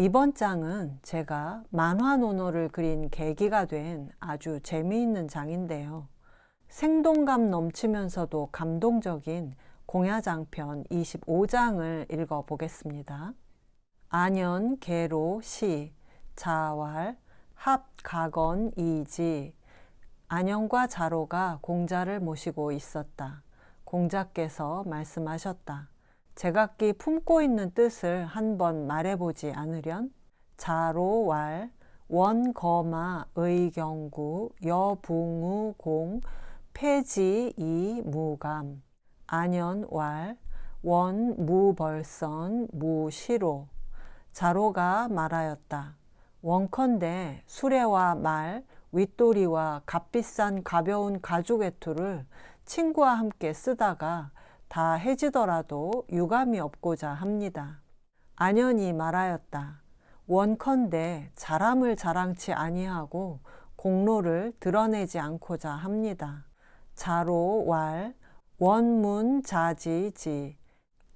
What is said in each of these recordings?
이번 장은 제가 만화 논어를 그린 계기가 된 아주 재미있는 장인데요. 생동감 넘치면서도 감동적인 공야장편 25장을 읽어 보겠습니다. 안연, 계로, 시, 자왈, 합, 가건, 이지. 안연과 자로가 공자를 모시고 있었다. 공자께서 말씀하셨다. 제각기 품고 있는 뜻을 한번 말해보지 않으련 자로왈 원거마 의경구 여붕우 공 폐지 이 무감 안연왈 원무벌선 무시로 자로가 말하였다. 원컨대 수레와 말 윗도리와 값비싼 가벼운 가죽 외투를 친구와 함께 쓰다가 다 해지더라도 유감이 없고자 합니다. 안연이 말하였다. 원컨대 자람을 자랑치 아니하고 공로를 드러내지 않고자 합니다. 자로 왈 원문 자지지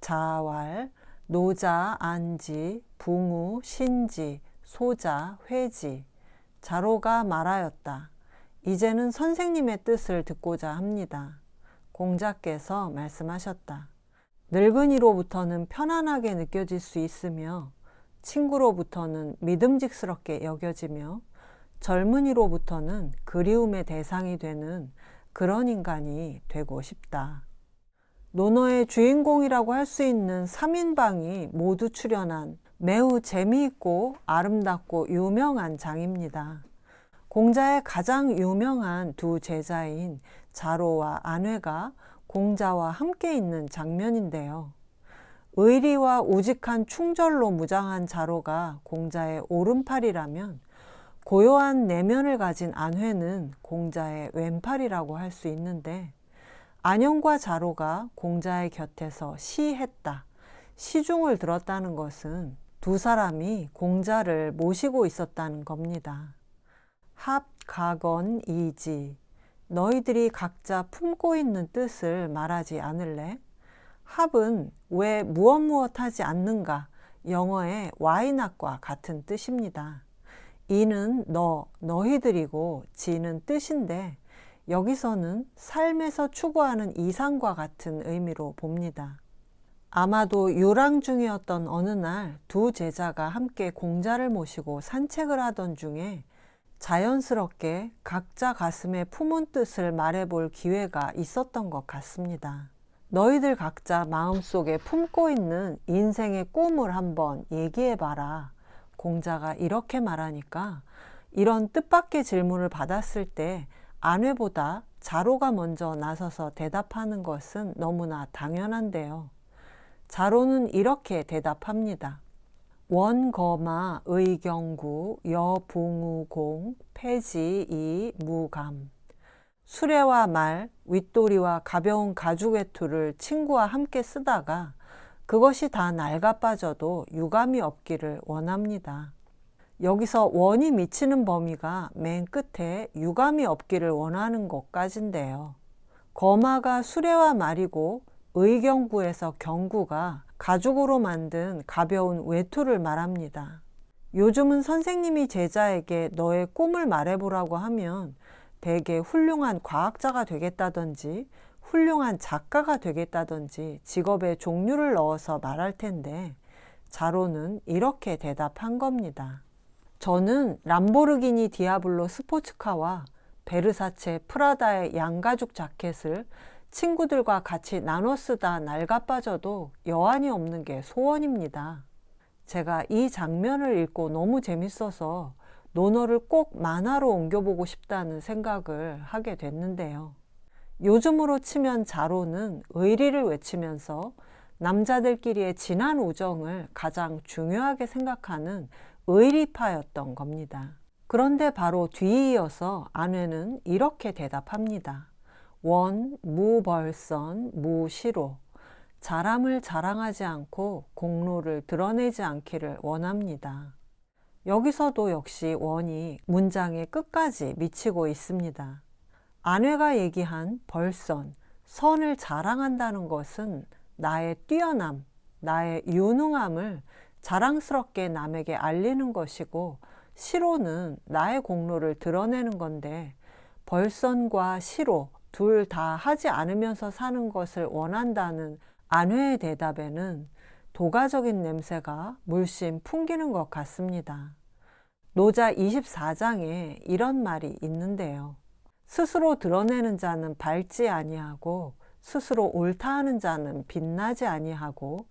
자왈 노자 안지 붕우 신지 소자 회지 자로가 말하였다. 이제는 선생님의 뜻을 듣고자 합니다. 공자께서 말씀하셨다. 늙은이로부터는 편안하게 느껴질 수 있으며 친구로부터는 믿음직스럽게 여겨지며 젊은이로부터는 그리움의 대상이 되는 그런 인간이 되고 싶다. 논어의 주인공이라고 할 수 있는 3인방이 모두 출연한 매우 재미있고 아름답고 유명한 장입니다. 공자의 가장 유명한 두 제자인 자로와 안회가 공자와 함께 있는 장면인데요. 의리와 우직한 충절로 무장한 자로가 공자의 오른팔이라면 고요한 내면을 가진 안회는 공자의 왼팔이라고 할 수 있는데 안영과 자로가 공자의 곁에서 시했다, 시중을 들었다는 것은 두 사람이 공자를 모시고 있었다는 겁니다. 합, 가건, 이지. 너희들이 각자 품고 있는 뜻을 말하지 않을래? 합은 왜 무엇 무엇 하지 않는가? 영어의 not과 같은 뜻입니다. 이는 너, 너희들이고 지는 뜻인데 여기서는 삶에서 추구하는 이상과 같은 의미로 봅니다. 아마도 유랑 중이었던 어느 날 두 제자가 함께 공자를 모시고 산책을 하던 중에 자연스럽게 각자 가슴에 품은 뜻을 말해볼 기회가 있었던 것 같습니다. 너희들 각자 마음속에 품고 있는 인생의 꿈을 한번 얘기해봐라. 공자가 이렇게 말하니까 이런 뜻밖의 질문을 받았을 때 아내보다 자로가 먼저 나서서 대답하는 것은 너무나 당연한데요. 자로는 이렇게 대답합니다. 원거마 의경구 여붕우공 폐지이 무감 수레와 말 윗도리와 가벼운 가죽 외투를 친구와 함께 쓰다가 그것이 다 낡아 빠져도 유감이 없기를 원합니다. 여기서 원이 미치는 범위가 맨 끝에 유감이 없기를 원하는 것까지인데요. 거마가 수레와 말이고 의경구에서 경구가 가죽으로 만든 가벼운 외투를 말합니다. 요즘은 선생님이 제자에게 너의 꿈을 말해보라고 하면 대개 훌륭한 과학자가 되겠다든지 훌륭한 작가가 되겠다든지 직업의 종류를 넣어서 말할 텐데 자로는 이렇게 대답한 겁니다. 저는 람보르기니 디아블로 스포츠카와 베르사체 프라다의 양가죽 자켓을 친구들과 같이 나눠 쓰다 낡아 빠져도 여한이 없는 게 소원입니다. 제가 이 장면을 읽고 너무 재밌어서 논어를 꼭 만화로 옮겨보고 싶다는 생각을 하게 됐는데요. 요즘으로 치면 자로는 의리를 외치면서 남자들끼리의 진한 우정을 가장 중요하게 생각하는 의리파였던 겁니다. 그런데 바로 뒤이어서 아내는 이렇게 대답합니다. 원, 무벌선, 무시로. 자람을 자랑하지 않고 공로를 드러내지 않기를 원합니다. 여기서도 역시 원이 문장의 끝까지 미치고 있습니다. 아내가 얘기한 벌선, 선을 자랑한다는 것은 나의 뛰어남, 나의 유능함을 자랑스럽게 남에게 알리는 것이고 시로는 나의 공로를 드러내는 건데 벌선과 시로 둘 다 하지 않으면서 사는 것을 원한다는 안회의 대답에는 도가적인 냄새가 물씬 풍기는 것 같습니다. 노자 24장에 이런 말이 있는데요. 스스로 드러내는 자는 밝지 아니하고 스스로 옳다 하는 자는 빛나지 아니하고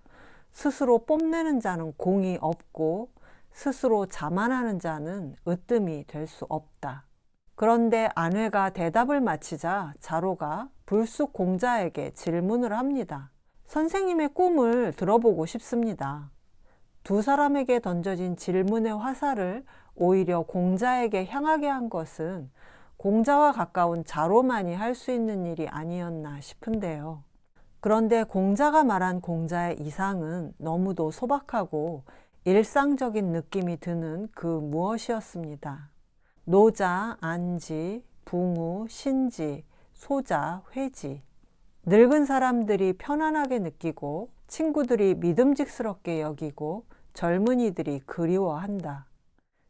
스스로 뽐내는 자는 공이 없고 스스로 자만하는 자는 으뜸이 될 수 없다. 그런데 아내가 대답을 마치자 자로가 불쑥 공자에게 질문을 합니다. 선생님의 꿈을 들어보고 싶습니다. 두 사람에게 던져진 질문의 화살을 오히려 공자에게 향하게 한 것은 공자와 가까운 자로만이 할 수 있는 일이 아니었나 싶은데요. 그런데 공자가 말한 공자의 이상은 너무도 소박하고 일상적인 느낌이 드는 그 무엇이었습니다. 노자, 안지, 붕우, 신지, 소자, 회지. 늙은 사람들이 편안하게 느끼고 친구들이 믿음직스럽게 여기고 젊은이들이 그리워한다.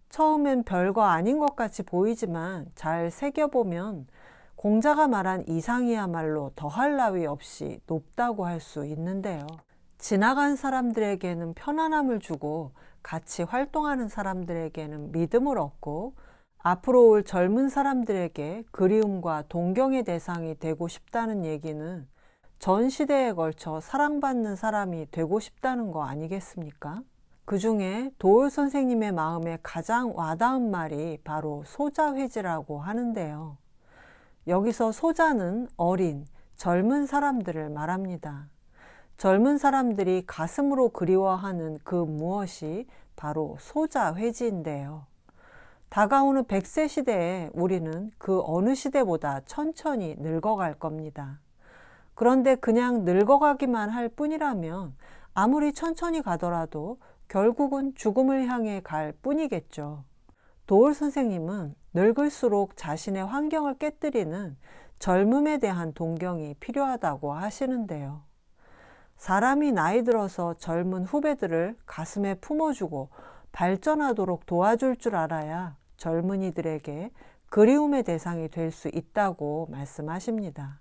처음엔 별거 아닌 것 같이 보이지만 잘 새겨보면 공자가 말한 이상이야말로 더할 나위 없이 높다고 할 수 있는데요. 지나간 사람들에게는 편안함을 주고 같이 활동하는 사람들에게는 믿음을 얻고 앞으로 올 젊은 사람들에게 그리움과 동경의 대상이 되고 싶다는 얘기는 전 시대에 걸쳐 사랑받는 사람이 되고 싶다는 거 아니겠습니까? 그 중에 도울 선생님의 마음에 가장 와닿은 말이 바로 소자회지라고 하는데요. 여기서 소자는 어린, 젊은 사람들을 말합니다. 젊은 사람들이 가슴으로 그리워하는 그 무엇이 바로 소자회지인데요. 다가오는 100세 시대에 우리는 그 어느 시대보다 천천히 늙어갈 겁니다. 그런데 그냥 늙어가기만 할 뿐이라면 아무리 천천히 가더라도 결국은 죽음을 향해 갈 뿐이겠죠. 도울 선생님은 늙을수록 자신의 환경을 깨뜨리는 젊음에 대한 동경이 필요하다고 하시는데요. 사람이 나이 들어서 젊은 후배들을 가슴에 품어주고 발전하도록 도와줄 줄 알아야 젊은이들에게 그리움의 대상이 될 수 있다고 말씀하십니다.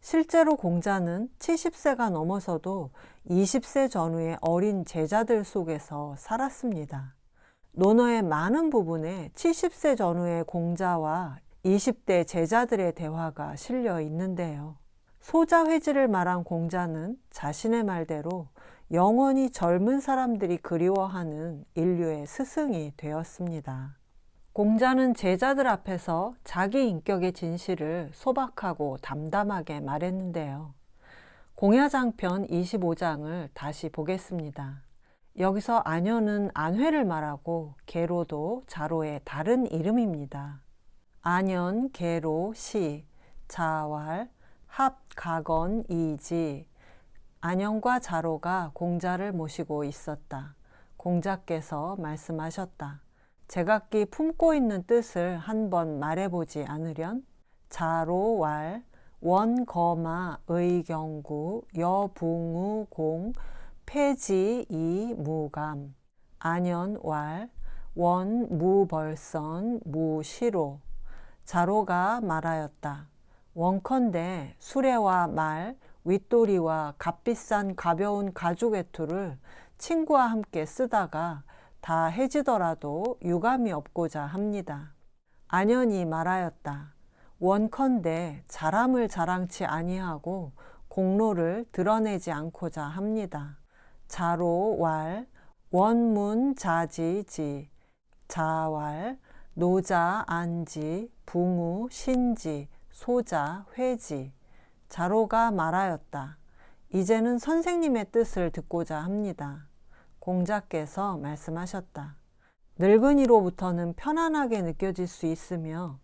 실제로 공자는 70세가 넘어서도 20세 전후의 어린 제자들 속에서 살았습니다. 논어의 많은 부분에 70세 전후의 공자와 20대 제자들의 대화가 실려 있는데요. 소자회지를 말한 공자는 자신의 말대로 영원히 젊은 사람들이 그리워하는 인류의 스승이 되었습니다. 공자는 제자들 앞에서 자기 인격의 진실을 소박하고 담담하게 말했는데요. 공야장편 25장을 다시 보겠습니다. 여기서 안현은 안회를 말하고 계로도 자로의 다른 이름입니다. 안현, 계로, 시, 자왈, 합, 가건, 이지. 안현과 자로가 공자를 모시고 있었다. 공자께서 말씀하셨다. 제각기 품고 있는 뜻을 한번 말해보지 않으련. 자로왈 원거마 의경구 여붕우 공 폐지 이 무감. 안연왈 원무벌선 무시로. 자로가 말하였다. 원컨대 수레와 말 윗도리와 값비싼 가벼운 가죽 외투를 친구와 함께 쓰다가 다 해지더라도 유감이 없고자 합니다. 안연이 말하였다. 원컨대 자람을 자랑치 아니하고 공로를 드러내지 않고자 합니다. 자로 왈 원문 자지지 자왈 노자 안지 붕우 신지 소자 회지 자로가 말하였다. 이제는 선생님의 뜻을 듣고자 합니다. 공자께서 말씀하셨다. 늙은이로부터는 편안하게 느껴질 수 있으며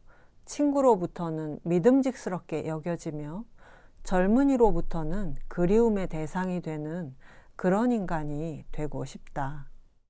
친구로부터는 믿음직스럽게 여겨지며 젊은이로부터는 그리움의 대상이 되는 그런 인간이 되고 싶다.